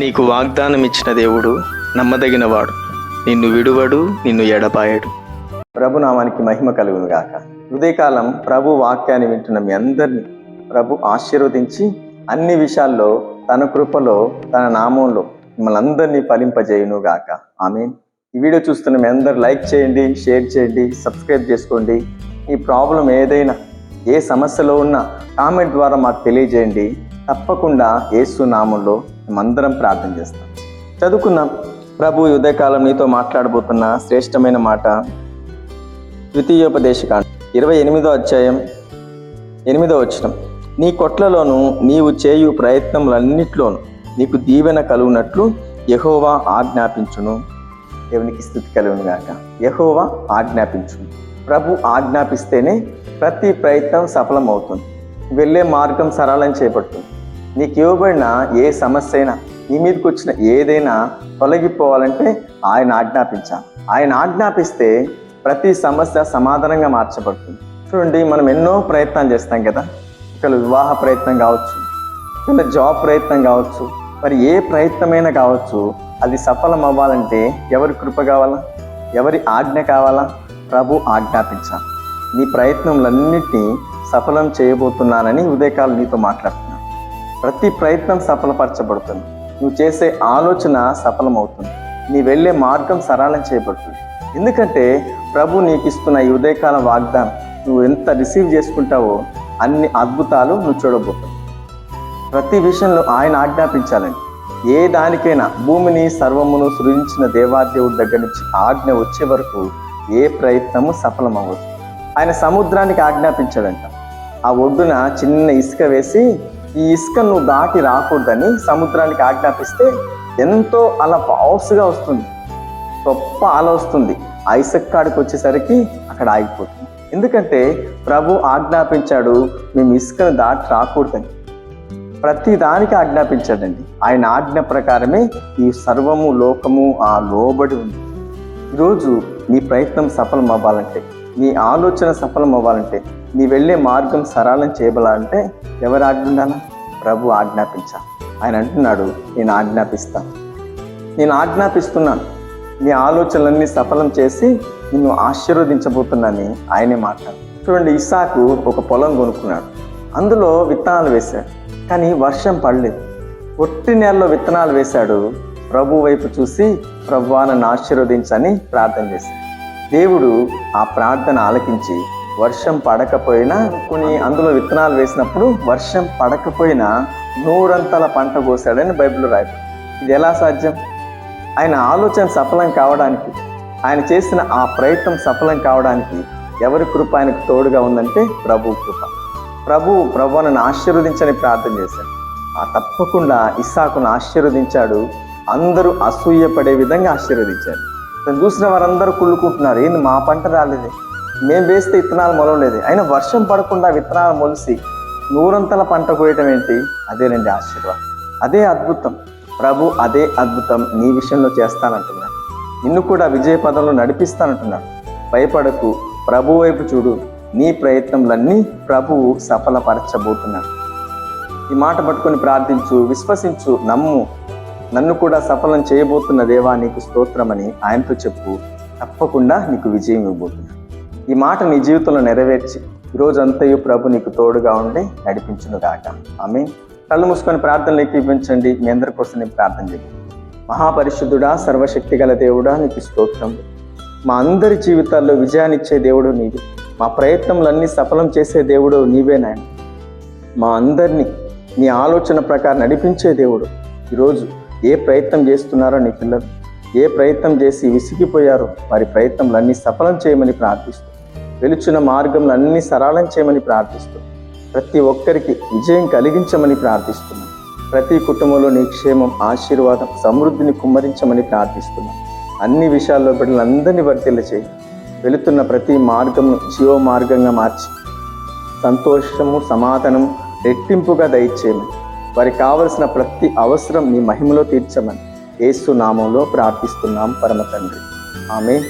నీకు వాగ్దానం ఇచ్చిన దేవుడు నమ్మదగినవాడు. నిన్ను విడువడు నిన్ను ఎడపాయడు ప్రభునామానికి మహిమ కలుగును గాక ఉదయకాలం ప్రభు వాక్యాన్ని వింటున్న మీ అందరినీ ప్రభు ఆశీర్వదించి అన్ని విషయాల్లో తన కృపలో తన నామంలో మిమ్మల్ని అందరినీ ఫలింపజేయును గాక ఆమె ఈ వీడియో చూస్తున్న మీ అందరు లైక్ చేయండి షేర్ చేయండి సబ్స్క్రైబ్ చేసుకోండి. ఈ ప్రాబ్లం ఏదైనా ఏ సమస్యలో ఉన్నా కామెంట్ ద్వారా మాకు తెలియజేయండి. తప్పకుండా ఏసు నామంలో మేమందరం ప్రార్థన చేస్తాం. చదువుకుందాం. ప్రభు ఉదయకాలం నీతో మాట్లాడబోతున్న శ్రేష్టమైన మాట. ద్వితీయోపదేశకాండ ఇరవై ఎనిమిదో అధ్యాయం ఎనిమిదో వచనం. నీ కొట్లలోను నీవు చేయు ప్రయత్నములన్నిట్లోనూ నీకు దీవెన కలుగునట్లు యహోవా ఆజ్ఞాపించును. దేవునికి స్థితి కలుగును గాక. యహోవా ఆజ్ఞాపించును. ప్రభు ఆజ్ఞాపిస్తేనే ప్రతి ప్రయత్నం సఫలమవుతుంది. వెళ్ళే మార్గం సరళం చేపడుతుంది. నీకు ఇవ్వబడిన ఏ సమస్య అయినా నీ మీదకి వచ్చిన ఏదైనా తొలగిపోవాలంటే ఆయన ఆజ్ఞాపించాలి. ఆయన ఆజ్ఞాపిస్తే ప్రతి సమస్య సమాధానంగా మార్చబడుతుంది. చూడండి మనం ఎన్నో ప్రయత్నాలు చేస్తాం కదా. ఒకళ్ళు వివాహ ప్రయత్నం కావచ్చు ఒకళ్ళ జాబ్ ప్రయత్నం కావచ్చు మరి ఏ ప్రయత్నమైనా కావచ్చు అది సఫలం అవ్వాలంటే ఎవరి కృప కావాలా? ఎవరి ఆజ్ఞ కావాలా? ప్రభు ఆజ్ఞాపించాలి. నీ ప్రయత్నములన్నిటినీ సఫలం చేయబోతున్నానని ఉదయకాలం నీతో మాట్లాడుతున్నాను ప్రతి ప్రయత్నం సఫలపరచబడుతుంది. నువ్వు చేసే ఆలోచన సఫలమవుతుంది. నీ వెళ్ళే మార్గం సరళం చేయబడుతుంది. ఎందుకంటే ప్రభు నీకు ఇస్తున్న ఈ ఉదయకాల వాగ్దానం నువ్వు ఎంత రిసీవ్ చేసుకుంటావో అన్ని అద్భుతాలు నువ్వు చూడబోతావు ప్రతి విషయంలో ఆయన ఆజ్ఞాపించాలండి. ఏ దానికైనా భూమిని సర్వమును సృజించిన దేవాదేవుడి దగ్గర నుంచి ఆజ్ఞ వచ్చే వరకు ఏ ప్రయత్నము సఫలమవ్వదు. ఆయన సముద్రానికి ఆజ్ఞాపించాడంట. ఆ ఒడ్డున చిన్న ఇసుక వేసి ఈ ఇసుక నువ్వు దాటి రాకూడదని సముద్రానికి ఆజ్ఞాపిస్తే ఎంతో అలా పవర్స్గా వస్తుంది. గొప్ప అల వస్తుంది. ఆ ఇసుక కాడికి వచ్చేసరికి అక్కడ ఆగిపోతుంది. ఎందుకంటే ప్రభు ఆజ్ఞాపించాడు మేము ఇసుకను దాటి రాకూడదని. ప్రతి దానికి ఆజ్ఞాపించాడండి. ఆయన ఆజ్ఞ ప్రకారమే ఈ సర్వము లోకము ఆ లోబడి ఉంది. ఈరోజు నీ ప్రయత్నం సఫలం అవ్వాలంటే నీ ఆలోచన సఫలం అవ్వాలంటే నీ వెళ్ళే మార్గం సరళం చేయబడాలంటే ఎవరు ఆజ్ఞ ఉండాలా? ప్రభు ఆజ్ఞాపించా. ఆయన అంటున్నాడు నేను ఆజ్ఞాపిస్తాను నేను ఆజ్ఞాపిస్తున్నాను. నీ ఆలోచనలన్నీ సఫలం చేసి నిన్ను ఆశీర్వదించబోతున్నానని ఆయనే మాట్లాడు చూడండి ఇసాకు ఒక పొలం కొనుక్కున్నాడు. అందులో విత్తనాలు వేశాడు కానీ వర్షం పడలేదు. ఒట్టి నెలలో విత్తనాలు వేశాడు. ప్రభు వైపు చూసి ప్రభువా నన్ను ఆశీర్వదించని ప్రార్థన చేశాడు. దేవుడు ఆ ప్రార్థన ఆలకించి వర్షం పడకపోయినా కొన్ని అందులో విత్తనాలు వేసినప్పుడు వర్షం పడకపోయినా నూరంతల పంట కోసాడని బైబిల్లో రాయదు ఇది ఎలా సాధ్యం? ఆయన ఆలోచన సఫలం కావడానికి ఆయన చేసిన ఆ ప్రయత్నం సఫలం కావడానికి ఎవరి కృప ఆయనకు తోడుగా ఉందంటే ప్రభు కృప. ప్రభు ప్రభు నన్ను ఆశీర్వదించని ప్రార్థన చేశాడు. ఆ తప్పకుండా ఇస్సాకును ఆశీర్వదించాడు. అందరూ అసూయపడే విధంగా ఆశీర్వదించాడు. చూసిన వారందరూ కుళ్ళుకుంటున్నారు. ఏంది మా పంట రాలేదే? మేము వేస్తే విత్తనాలు మొలవలేదు. అయినా వర్షం పడకుండా విత్తనాలు మొలిసి నూరంతల పంట కోయటం ఏంటి? అదేనండి ఆశీర్వాదం. అదే అద్భుతం. ప్రభు అదే అద్భుతం నీ విషయంలో చేస్తానంటున్నాడు నిన్ను కూడా విజయ పదంలో నడిపిస్తానంటున్నాడు భయపడకు. ప్రభు వైపు చూడు. నీ ప్రయత్నములన్నీ ప్రభువు సఫలపరచబోతున్నాడు ఈ మాట పట్టుకొని ప్రార్థించు విశ్వసించు నమ్ము. నన్ను కూడా సఫలం చేయబోతున్న దేవా నీకు స్తోత్రమని ఆయనతో చెప్పు. తప్పకుండా నీకు విజయం ఇవ్వబోతున్నాను ఈ మాట నీ జీవితంలో నెరవేర్చి ఈరోజంతయు ప్రభు నీకు తోడుగా ఉండి నడిపించును గాక ఆమె కళ్ళు మూసుకొని ప్రార్థనలు ఎక్కిపించండి. మీ అందరి కోసం నేను ప్రార్థన చేయండి మహాపరిశుద్ధుడా సర్వశక్తి గల దేవుడా నీకు స్తోత్రం. మా అందరి జీవితాల్లో విజయాన్నిచ్చే దేవుడు నీవే. మా ప్రయత్నములన్నీ సఫలం చేసే దేవుడు నీవే నాయన. మా అందరినీ నీ ఆలోచన ప్రకారం నడిపించే దేవుడు ఈరోజు ఏ ప్రయత్నం చేస్తున్నారో నీ పిల్లలు ఏ ప్రయత్నం చేసి విసిగిపోయారో వారి ప్రయత్నములన్నీ సఫలం చేయమని ప్రార్థిస్తూ వెలుచున్న మార్గములన్నీ సరళం చేయమని ప్రార్థిస్తూ ప్రతి ఒక్కరికి విజయం కలిగించమని ప్రార్థిస్తున్నాం. ప్రతి కుటుంబంలో నీ క్షేమం ఆశీర్వాదం సమృద్ధిని కుమ్మరించమని ప్రార్థిస్తున్నాం. అన్ని విషయాల్లో బిడ్డలందరినీ వర్తిల్ల చేయి వెళుతున్న ప్రతి మార్గంను జీవ మార్గంగా మార్చి సంతోషము సమాధానం రెట్టింపుగా దయచేయమని వారికి కావలసిన ప్రతి అవసరం నీ మహిమలో తీర్చమని ఏసు నామంలో ప్రార్థిస్తున్నాం పరమ తండ్రి. ఆమె